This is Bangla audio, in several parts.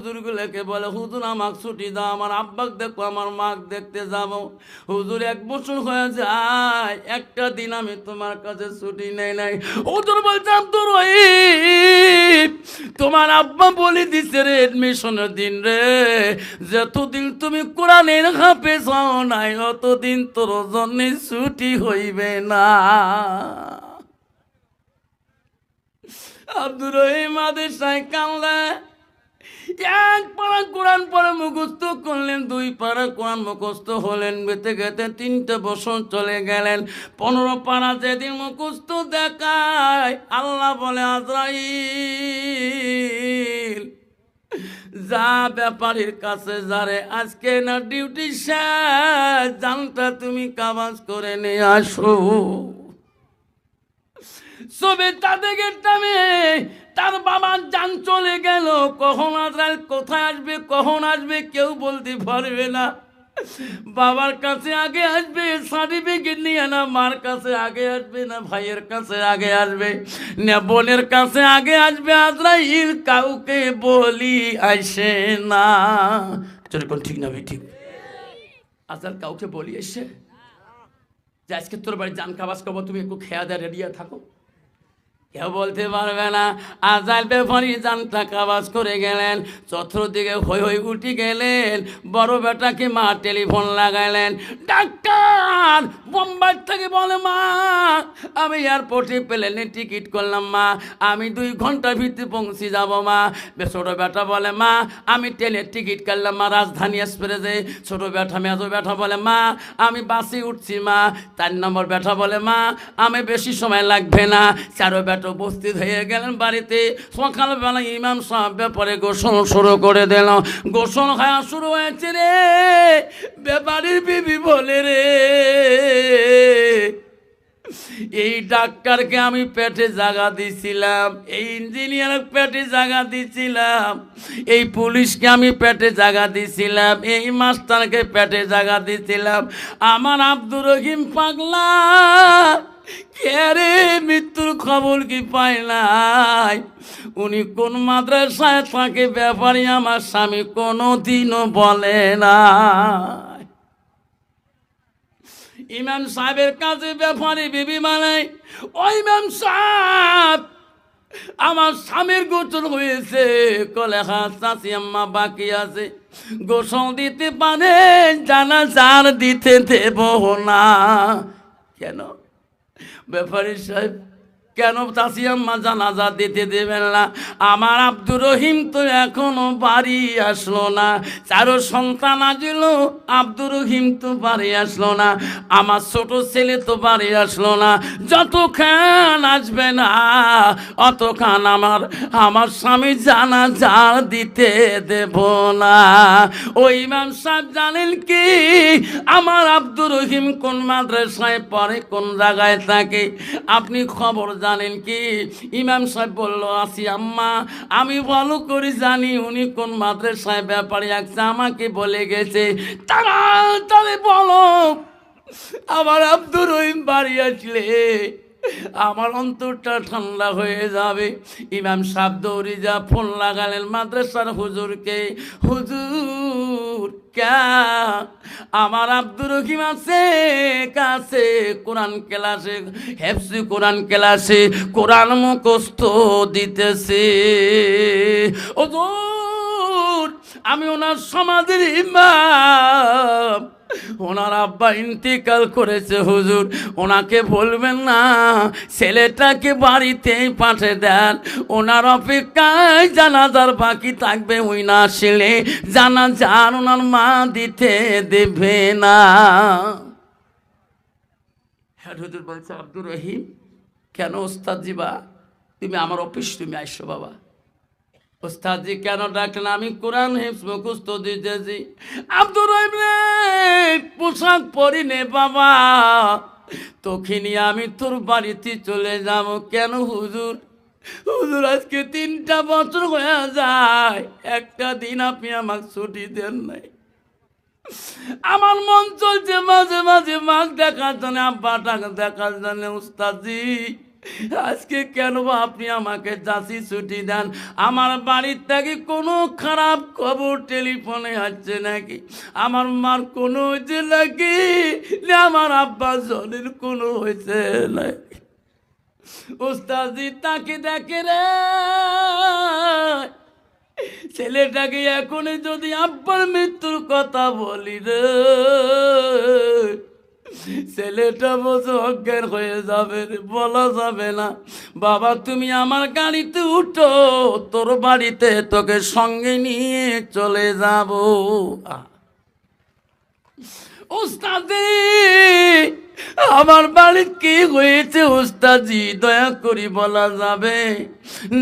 হুজুরগুলোকে বলে, হুজুর, আমাকে ছুটি দাও, আমার আব্বাক দেখো, আমার মাক দেখতে যাব। হুজুর এক বছর হয়ে যায়, একটা দিন আমি তোমার কাছে ছুটি নেই নাই। হুজুর বলছে তোমার আব্বা বলে দিছে রে এডমিশনের দিন রে। যতদিন তুমি কোরআনের হাফে যাও নাই, অতদিন তোর জন্য ছুটি হইবে না। আব্দুর রহিম আদের সাই কানলে এক পাড়া কোরআন পরে মুখস্থ করলেন, দুই পাড়া কোরআন মুখস্থ হলেন বেতে গেতে তিনটে বছর চলে গেলেন। পনেরো পাড়া যেদিন মুখস্থ দেখায়, আল্লাহ বলে, আজরাইল, যা ব্যাপারীর কাছে যারে, আজকে না ডিউটি শেষ, জানটা তুমি কাবাজ করে নিয়ে আসো। সবে তাদেরকে টামে তার বাবার যান চলে গেল। কখন আজরাইল কোথায় আসবে, কখন আসবে, কেউ বলতে পারবে না। বাবার কাছে আগে আসবে সার্টিফিকেট নিয়ে না, মার কাছে আগে আসবে না, ভাইয়ের কাছে আগে আসবে না, বোনের কাছে আগে আসবে। আজরাইল কাউকে বলি আসে না। যেরকম ঠিক না ভাই, ঠিক। আজরাইল কাউকে বলি এসে যে আজকে তোর বাড়ি জান খাবাস খাব তুমি একটু খেয়া দেয় রেডিয়া থাকো। কেউ বলতে পারবে না। আজাল ব্যাপারী জানটা কাবাজ করে গেলেন, চতুর্দিকে হই হই উঠি গেলেন, বড় বেটাকে মা টেলিফোন লাগাইলেন, ডাক্তার, বোম্বাই থেকে বলে মা। আমি এয়ারপোর্টে প্লেনে টিকিট করলাম মা। আমি দুই ঘণ্টার ভিতরে পৌঁছে যাব মা। ছোট বেটা বলে, মা, আমি ট্রেনের টিকিট কাটলাম মা রাজধানী এক্সপ্রেসে। ছোট বেটা, মেজো বেটা বলে, মা, আমি বাসে উঠছি মা। চার নম্বর বেটা বলে, মা, আমি বেশি সময় লাগবে না। চারো বেটা উপস্থিত হয়ে গেলেন বাড়িতে। সকালবেলা ইমাম সাহেব ব্যাপারে গোসল শুরু করে দিল। গোসল খাওয়া শুরু হয়েছে রে, ব্যাপারীর বিবি বলে রে। এই ডাক্তারকে আমি পেটে জায়গা দিছিলাম, এই ইঞ্জিনিয়ার পেটে জায়গা দিছিলাম, এই পুলিশকে আমি পেটে জায়গা দিছিলাম, এই মাস্টারকে পেটে জায়গা দিছিলাম। আমার আব্দুর রহিম পাগলা। কে রে মৃত্যুর খবর কি পাই নাই? উনি কোন মাদ্রাসায় থাকে ব্যাপারে আমার স্বামী কোনো দিনও বলে না ইমাম সাহেবের কাছে ব্যাপারে বিবি মানে ওই ইমাম সাহেব, আমার স্বামীর গোচর হয়েছে কলে হাত চাষি আম্মা বাকি আছে। গোসল দিতে পারে জানা চার দিতে দেব না। কেন? ব্যাপারী সাহেব কেন চাষি আম্মা জানাজা দিতে দেবেন না? আমার আব্দুর রহিম তো এখনও বাড়ি আসলো না। চারো সন্তান আসলো, আব্দুর রহিম তো বাড়ি আসলো না। আমার ছোট ছেলে তো বাড়ি আসলো না। যত খান আসবে না অত খান আমার আমার স্বামী জানা যা দিতে দেব না। ওই ইমাম সাহেব জানেন কি? আমার আব্দুর রহিম কোন মাদ্রাসায় পড়ে, কোন জায়গায় থাকে? আপনি খবর জানেন কি? ইমাম সাহেব বলল আসি আম্মা, আমি ভালো করে জানি উনি কোন মাদ্রাসায় ব্যাপারে আসছে আমাকে বলে গেছে তাড়াতাড়ি বলো, আমার আব্দুর রহিম বাড়ি আসলে। আমার অন্তরটা ঠান্ডা হয়ে যাবে। ইমাম সাহেব দৌড়ি যা, ফোন লাগালেন মাদ্রাসার হুজুরকে। হুজুর ক্যা আমার আব্দুর রহিম আছে কাছে কোরআন ক্লাসে হেফসি কোরআন ক্লাসে কোরআন মুখস্থ দিতেছে। আমি ওনার সমাধির ইমাম। ওনার আব্বা ইন্তিকাল করেছে, হুজুর। ওনাকে বলবেন না, ছেলেটাকে বাড়িতে পাঠিয়ে দেন। ওনার অপেক্ষায় জানাজার বাকি থাকবে, ওই না আসলে জানাজার ওনার মা দিতে দেবে না। হ্যাঁ হুজুর বলছে, আব্দুর রহিম, কেন ওস্তাদ জিবা? তুমি আমার অফিস, তুমি আইসো বাবা। ওস্তাদজি, কেন ডাকলেন? আমি কোরআন হেফস মুখস্থ দিতেছি। আব্দুর রহিম রে পোশাক পরি নে বাবা। তোকে নিয়ে আমি তোর বাড়িতে চলে যাব। কেন হুজুর? হুজুর, আজকে তিনটা বছর হয়ে যায়। একটা দিন আপনি আমাকে ছুটি দেন নাই। আমার মন চলছে মাঝে মাঝে মাছ দেখার জন্য আব্বাটাকে দেখার জন্য উস্তাদি আজকে কেন আপনি আমাকে চাষি ছুটি দেন? আমার বাড়ির থেকে কোনো খারাপ খবর টেলিফোনে আসছে নাকি? আমার মার কোনো হয়েছে নাকি? আমার আব্বা জলের কোনো হয়েছে নাকি? ওস্তাদি তাকে দেখে রে। ছেলেটাকে এখনই যদি আব্বার মৃত্যুর কথা বলি রে। ছেলেটা বসে অজ্ঞান হয়ে যাবে বলা যাবে না। বাবা, তুমি আমার গাড়িতে উঠো, তোর বাড়িতে তোকে সঙ্গে নিয়ে চলে যাব। উস্তাদি আমার বাড়ির কি হয়েছে উস্তাজি দয়া করি বলা যাবে?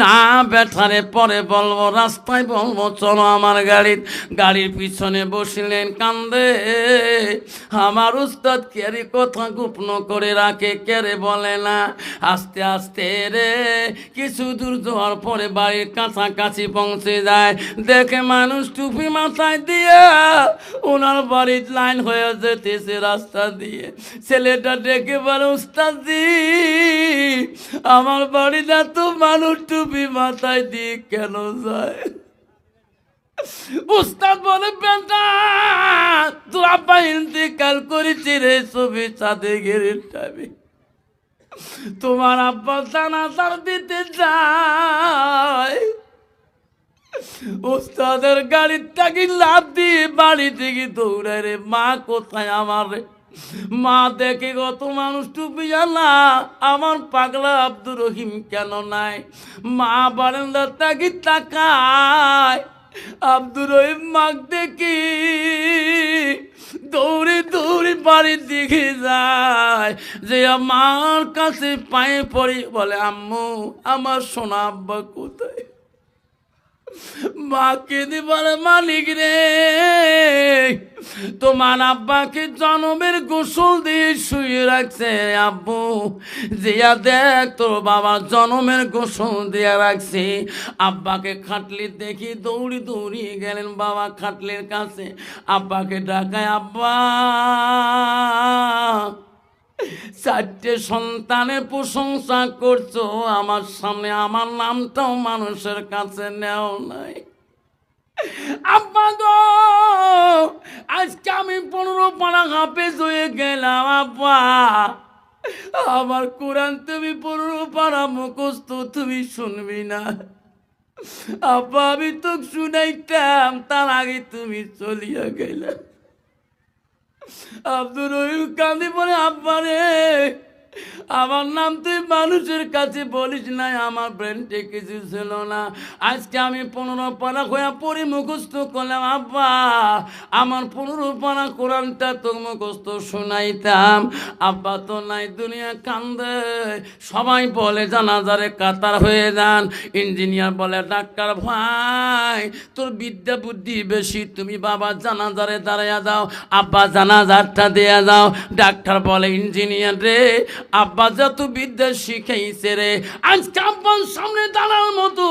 না বেঠারে পরে বলব, রাস্তায় বলব, চলো আমার গাড়ির গাড়ির পিছনে বসিলেন, কান্দে। আমার উস্তাদ কেরে কথা গোপন করে রাখে, কেরে বলে না? আস্তে আস্তে রে, কিছু দূর যাওয়ার পরে বাড়ির কাছাকাছি পৌঁছে যায়। দেখে মানুষ টুপি মাথায় দিয়ে ওনার বাড়ির লাইন হয়ে যেতেছে রাস্তা দিয়ে। ছেলেটা ডেকে বলে, উস্তাদি, আমার বাড়িটা তো মানুষ টুপি মাথায় দিয়ে কেন যায়? উস্তাদ বলে, বেটা, তোর আব্বা ইন্তেকাল করেছি রে, ছবি চাঁদে গেরে টাবি তোমার আব্বা জানাজার দিতে যায়। ওস্তাদের গাড়ির টাকি লাভ দিয়ে বাড়ি থেকে দৌড়ায় রে, মা, কোথায় আমার রে? মা দেখে কত মানুষ টুপি জানা আমার পাগলা আব্দুর রহিম কেন নাই? মা বারান্দার তাকি তাকায়? আব্দুর রহিম মাক দেখি, দৌড়ে দৌড়ে বাড়ির দিকে যায়। যে আমার কাছে পায়ে পড়ি বলে, আম্মু, আমার সোনা আব্বা কোথায়? মাকে দিবার মালিক রে। তোমার আব্বাকে জনমের গোসল দিয়ে শুয়ে রাখছে আব্বু। জিয়া দেখ, তোর বাবা জনমের গোসল দিয়ে রাখছে। আব্বাকে খাটলি দেখি দৌড়ি দৌড়ি গেলেন বাবা খাটলির কাছে। আব্বাকে ডাকায়, আব্বা! চারটে সন্তানের প্রশংসা করছ, আমার সামনে আমার নামটাও মানুষের কাছে নেও নাই। আব্বা গো, আজকে আমি পনেরো পাড়া হাফেজ হয়ে গেলাম, আব্বা। আমার কোরআন তুমি পনেরো পাড়া মুখস্থ, তুমি শুনবি না। আব্বা, আমি তো শুনাইতাম, তার আগে তুমি চলিয়া গেলে। আব্দুর রহিম কান্দি পরে আব্বা রে আমার নাম তুই মানুষের কাছে বলিস নাই, আমার ব্রেনটে কিছু ছিল না। আজকে আমি পনেরো পারা হয়ে পড়ে মুখস্থ করলাম, আব্বা, আমার পনেরো পারা কোরআনটা তো মুখস্থ শোনাইতাম। আব্বা তো নাই, দুনিয়া কান্দে। সবাই বলে জানাজারে কাতার হয়ে যান। ইঞ্জিনিয়ার বলে, ডাক্তার ভাই, তোর বিদ্যা বুদ্ধি বেশি, তুমি বাবা জানাজারে দাঁড়াইয়া যাও, আব্বা জানাজারটা দেয়া যাও। ডাক্তার বলে, ইঞ্জিনিয়ার রে আব্বা যত বিদ্যা শিখাইছে রে আজকে আব্বার সামনে দাঁড়ার মতো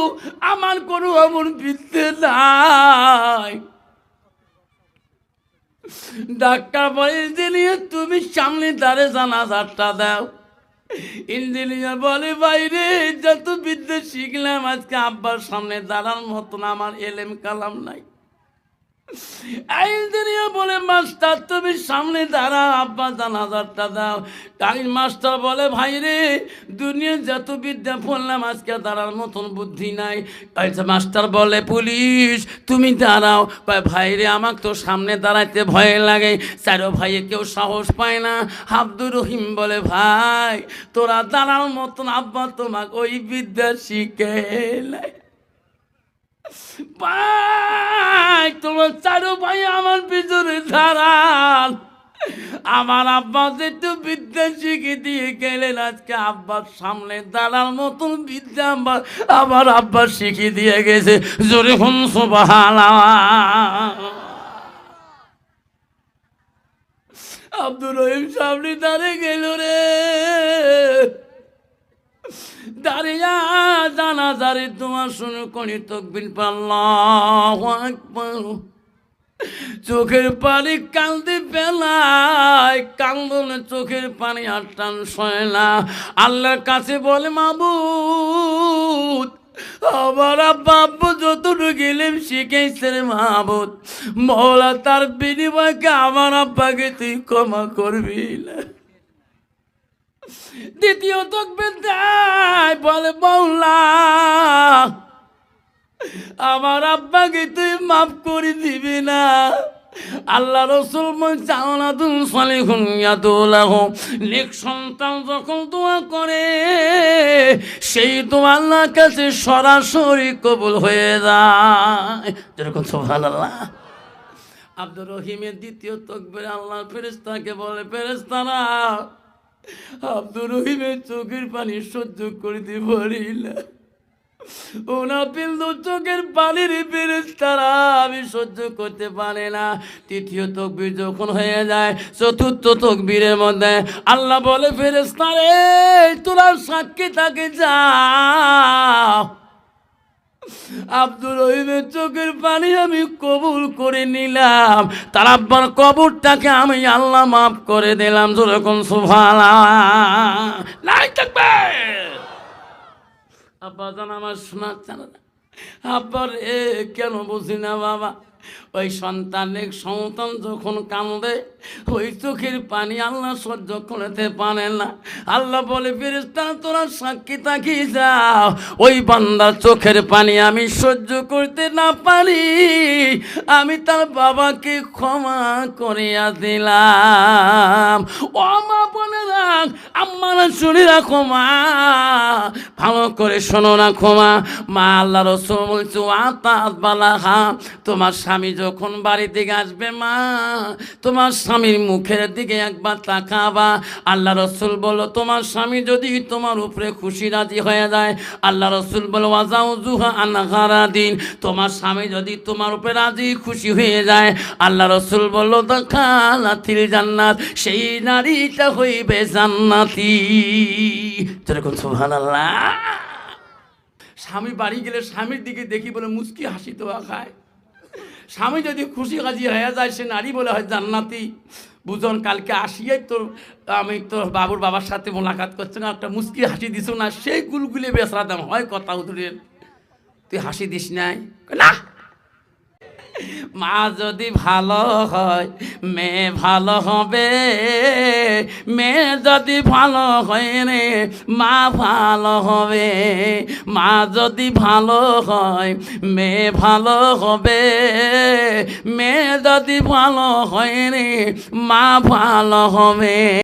আমার কোনো এমন বিদ্যে নাই। ডাক্তার বলে, ইঞ্জিনিয়ার, তুমি সামনে দাঁড়ে জানাজারটা দাও। ইঞ্জিনিয়ার বলে বাইরে যত বিদ্যা শিখলাম, আজকে আব্বার সামনে দাঁড়ার মতন আমার এলেম কালাম নাই। ইঞ্জিনিয়ার বলে, মাস্টার, তুমি সামনে দাঁড়া আব্বা জানাজারটা দাও। গাড়ির মাস্টার বলে, ভাই রে, দুনিয়ার যত বিদ্যা পড়লাম আজকে দাঁড়ার মতন বুদ্ধি নাই। মাস্টার বলে, পুলিশ, তুমি দাঁড়াও। ভাই রে, আমাকে তো সামনে দাঁড়াইতে ভয় লাগে। চারো ভাইয়ে কেউ সাহস পায় না। আব্দুর রহিম বলে, ভাই, তোরা দাঁড়ার মতন, আব্বা তোমাকে ওই বিদ্যা শিখে নাই। ভাই তোমার চারো ভাই আমার পিছনে দাঁড়ান আমার আব্বা একটু বিদ্যা শিখে দিয়ে গেলেন, আজকে আব্বার সামনে দাঁড়ার মতন বিদ্যা আমার আমার আব্বা শিখে দিয়ে গেছে। জোরে হুন সুবহানাল্লাহ। আব্দুর রহিম সামনে দাঁড়িয়ে গেল রে। দাঁড়িয়া জানা দাঁড়িয়ে তোমার শুনে কণি তকবিন পাল্লাহ আকবার। চোখের পানি কান্দি পেলায় কান্দনে চোখের পানি আর টান সয় না। আল্লাহর কাছে বলে, মাবুদ, আমার আব্বু যতটুকু গেলেম শিখেছে রে মাহবুদ মৌলা তার বিনিময়কে আমার আব্বাকে তুই ক্ষমা করবি না। দ্বিতীয় তকবে দেয় বলে মৌলা, আমার আব্বাকে তুই মাফ করে দিবি না। আল্লাহ রসুল সন্তান যখন দোয়া করে, সেই দোয়া আল্লাহর কাছে সরাসরি কবুল হয়ে যায়। যেরকম সুবহানাল্লাহ। আব্দুর রহিমের দ্বিতীয় তকবের আল্লাহ ফেরেস্তাকে বলে ফেরেস্তারা আব্দুর রহিমের চোখের পানি সহ্য করিতে পারি না। ওনা চোখের পানির ফেরেস তারা আমি সহ্য করতে পারে না। তৃতীয় তকবির যখন হয়ে যায়, চতুর্থ তকবীরের মধ্যে আল্লাহ বলে ফেরেস তারে তোরা সাক্ষী তাকে যাও। আব্দুর রহিমের চোখের পানি আমি কবুল করে নিলাম। তার আব্বার কবরটাকে আমি আল্লাহ মাফ করে দিলাম। যেরকম সোফালা থাকবে। আব্বা জান, আমার শোনা না। আব্বার এ কেন বুঝি না বাবা? ওই সন্তানের সন্তান যখন কান্দে ওই চোখের পানি আল্লাহ সহ্য করতে পারে না। আল্লাহ বলে ফেরেস্তা তোরা সাক্ষী তাকি যাও। ওই বান্দার চোখের পানি আমি সহ্য করতে না পারি। আমি তার বাবাকে ক্ষমা করিয়া দিলাম। ও মা বলে রাখ আম্মারা শুনে রাখো মা। ভালো করে শোনো রাখো মা মা আল্লাহ রসুল বলছে আতাত বালাহা, তোমার স্বামী যখন বাড়ি থেকে আসবে, মা, তোমার স্বামীর মুখের দিকে একবার তাকাবা। আল্লাহ রসুল বলো তোমার স্বামী যদি তোমার উপরে খুশি রাজি হয়ে যায়, আল্লাহ রসুল বলো আজাউ জুহা আনাহারা দিন তোমার স্বামী যদি তোমার উপরে রাজি খুশি হয়ে যায়, আল্লাহ রসুল বলল, দেখালাতিল জান্নাত, সেই নারীটা হইবে জান্নাতি। যেরকম সুহান আল্লাহ স্বামী বাড়ি গেলে স্বামীর দিকে দেখি বলে মুচকি হাসি তো খায়। স্বামী যদি খুশি কাজি হয়ে যায়, সে নারী বলে হয়, জান্নাতি, বুঝন, কালকে আসিয়াই তোর, আমি তোর বাবুর বাবার সাথে মোলাকাত করছি না, একটা মুচকি হাসি দিস না? সেই গুলগুলি বেসরা দাম হয়, কথা উদুরের তুই হাসি দিস নাই? না মা যদি ভালো হয়, মেয়ে ভালো হবে। মেয়ে যদি ভালো হয় রে, মা ভালো হবে। মা যদি ভালো হয়, মেয়ে ভালো হবে। মেয়ে যদি ভালো হয় রে, মা ভালো হবে।